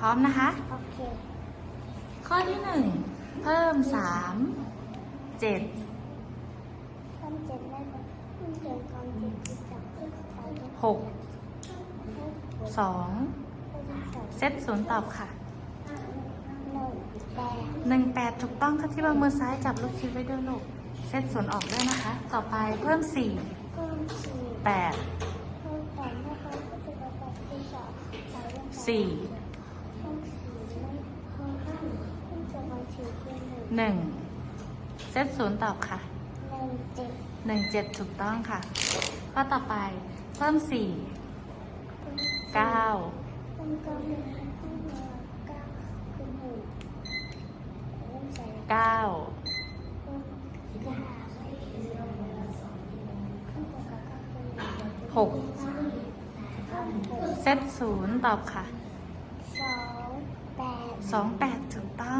พร้อมนะคะ โอเค ข้อที่หนึ่งเพิ่มสามเจ็ดท่านเจ็ดได้ไหมท่านเจ็ดกองเจ็ดที่จับที่ใส่ที่หกให้สองให้ที่ใส่เซตศูนย์ตอบค่ะหนึ่งแปดหนึ่งแปดถูกต้องค่ะที่วางมือซ้ายจับลูกคิดไว้ด้วยลูกเซตศูนย์ออกด้วยนะคะ ต่อไปเพิ่มสี่เพิ่มสี่แปดเพิ่มแปดนะคะก็จะมาแบบที่สองใส่ลงไป สี่ เพิ่มสี่ไม่เพิ่มห้าเพิ่มจะมาสี่เป็น หนึ่งหนึ่งเซตศูนย์ตอบค่ะหนึ่งเจ็ดหนึ่งเจ็ดถูกต้องค่ะ ข้อต่อไปเพิ่มสี่เพิ่มเก้าเพิ่มเก้าหนึ่งเพิ่มมาเก้าคือหนึ่งเริ่มใส่เก้าเพิ่มเก้าเพิ่มจากเก้าเป็นหนึ่งหกเพิ่มหกเซตศูนย์ตอบค่ะสองแปดสองแปดถูกต้องค่ะเก่ง